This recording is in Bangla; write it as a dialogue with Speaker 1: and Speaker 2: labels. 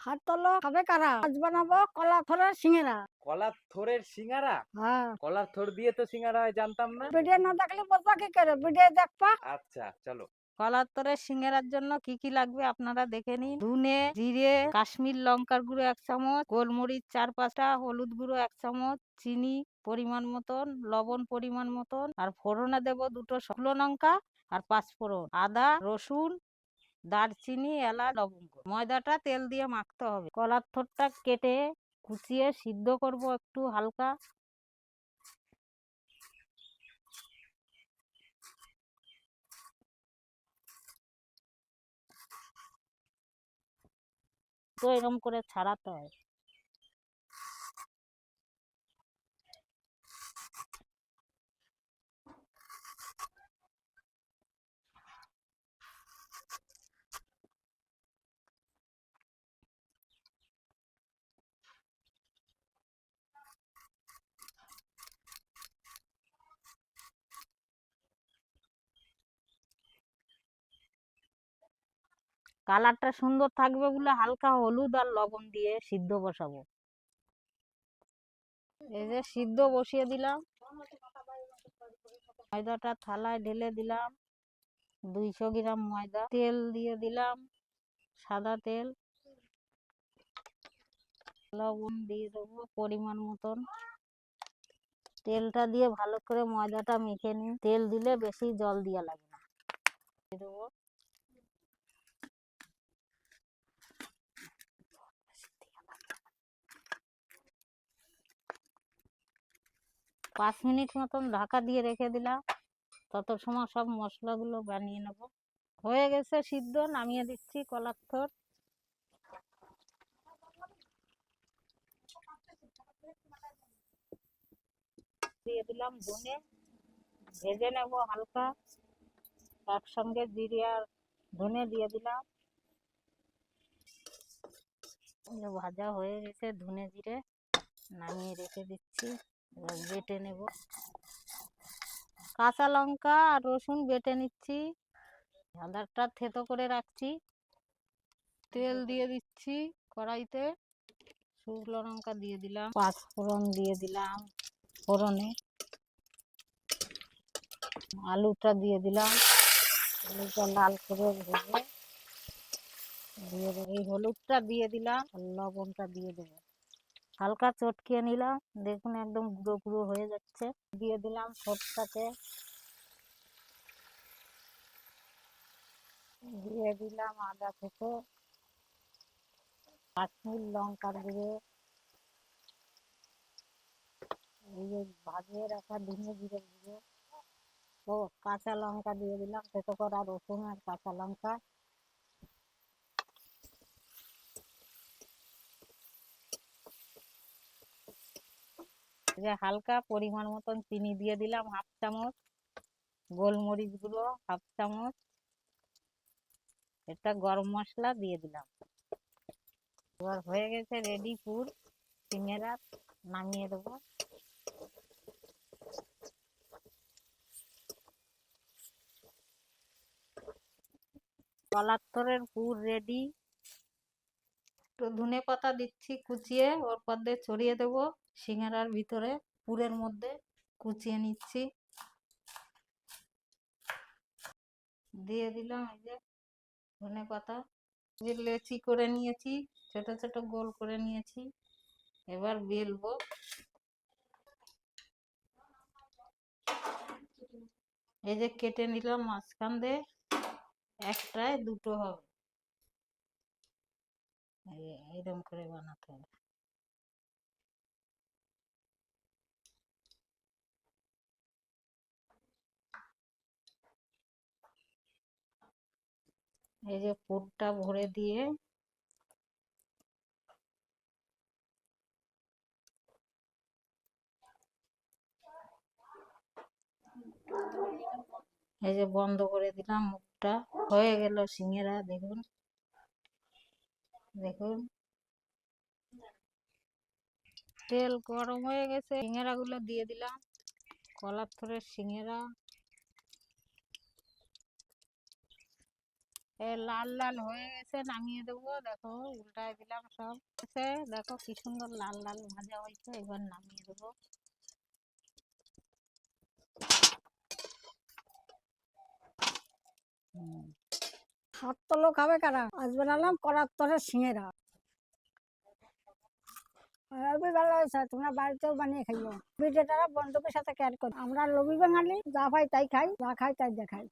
Speaker 1: হাত তোলো খাবে কারা? আজ বানাবো কলা থরের সিঙ্গেরা।
Speaker 2: কলার থোরের সিঙ্গারা?
Speaker 1: হ্যাঁ।
Speaker 2: কলার থোর দিয়ে তো সিঙ্গারা হয় জানতাম না।
Speaker 1: ভিডিও না দেখলে কি করে? ভিডিও দেখবা।
Speaker 2: আচ্ছা চলো।
Speaker 3: কলার তরে সিঙ্গারার জন্য কি কি লাগবে আপনারা দেখে নিন। ধুনে জিরে কাশ্মীর লঙ্কার গুঁড়ো এক চামচ গোলমরিচ চার পাঁচটা হলুদ গুঁড়ো এক চামচ চিনি পরিমাণ মতন লবণ পরিমাণ মতন আর ফোড়নে দেব দুটো শুকনো লঙ্কা আর পাঁচ ফোড়ন। আদা রসুন দারচিনি এলা লবঙ্গ। ময়দাটা তেল দিয়ে মাখতে হবে। কলার থরটা কেটে কুচিয়ে সিদ্ধ করব একটু হালকা। তো এরকম করে ছাড়াতে হয়। কালারটা সুন্দর থাকবে বলে হালকা হলুদ আর লবণ দিয়ে সিদ্ধ বসাবো। এই যে সিদ্ধ বসিয়ে দিলাম। ময়দাটা থালায় ঢেলে দিলাম। দুইশো গ্রাম ময়দা, তেল দিয়ে দিলাম, সাদা তেল। লবণ দিয়ে দেবো পরিমাণ মতন। তেলটা দিয়ে ভালো করে ময়দাটা মেখে নিই তেল দিলে বেশি জল দিয়া লাগে না। দেবো পাঁচ মিনিট মতন ঢাকা দিয়ে রেখে দিলাম। তত সময় সব মশলাগুলো বানিয়ে নেব। হয়ে গেছে সিদ্ধ, নামিয়ে দিচ্ছি কলার থর। দিয়ে দিলাম ধনে। ভেজে নেব হালকা। একসঙ্গে জিরে আর ধনে দিয়ে দিলাম। ভাজা হয়ে গেছে ধনে জিরে। নামিয়ে রেখে দিচ্ছি। এবার বেটে নেব। কাঁচা লঙ্কা আর রসুন বেটে নিচ্ছি। আদারটা থেতো করে রাখছি। তেল দিয়ে দিচ্ছি কড়াইতে। শুকনো লঙ্কা দিয়ে দিলাম। পাঁচ ফোড়ন দিয়ে দিলাম ফোড়নে। আলুটা দিয়ে দিলাম। আলুটা লাল করে ভেজে। দিয়ে এই হলুদটা দিয়ে দিলাম লবণটা দিয়ে দেবো। হালকা চটকিয়ে নিলাম। দেখুন একদম গুঁড়ো গুঁড়ো হয়ে যাচ্ছে। দিয়ে দিলাম সরষাতে দিয়ে দিলাম আদা থেকে কাশ্মীর লঙ্কার গুঁড়ো। এই যে ভাজিয়ে রাখা ধনে জিরে গুঁড়ো। ও কাঁচা লঙ্কা দিয়ে দিলাম। থেতো করা রসুন আর কাঁচা লঙ্কা। যে হালকা পরিমাণ মতন চিনি দিয়ে দিলাম, হাফ চামচ গোলমরিচ গুঁড়ো, হাফ চামচ এটা গরম মশলা দিয়ে দিলাম। এবার হয়ে গেছে রেডি পুর সিঙ্গেরা নামিয়ে দেবো। কলাত্তরের পুর রেডি একটু ধনে পাতা দিচ্ছি কুচিয়ে, ওর মধ্যে ছড়িয়ে দেবো সিঙ্গারার ভিতরে, পুরের মধ্যে কুচিয়ে নিচ্ছি। দিয়ে দিলাম এই যে ধনে পাতা, যে লেচি করে নিয়েছি, ছোট ছোট গোল করে নিয়েছি, এবার বেলবো। এই যে কেটে নিলাম মাঝখান দিয়ে, একটায় দুটো হবে। এইরকম করে বানাতে হবে। এই যে পুরটা ভরে দিয়ে এই যে বন্ধ করে দিলাম, মুখটা। হয়ে গেল সিঙ্গেরা, দেখুন। দেখুন। তেল গরম হয়ে গেছে সিঙ্গেরা গুলো দিয়ে দিলাম কলার থরের এ লাল লাল হয়ে গেছে, নামিয়ে দেবো। দেখো, উল্টায় দিলাম সব। দেখো কি সুন্দর লাল লাল ভাজা হয়েছে, এবার নামিয়ে দেবো।
Speaker 1: হাত লোক খাবে কারা আজ বানালাম করার তরে সিঙেরা। ভালো হয়েছে তোমরা বাড়িতেও বানিয়ে খাইও। তারা বন্ধুদের সাথে ক্যার করো। আমরা লবি বাঙালি, যা খাই তাই খাই যা খাই তাই দেখাই।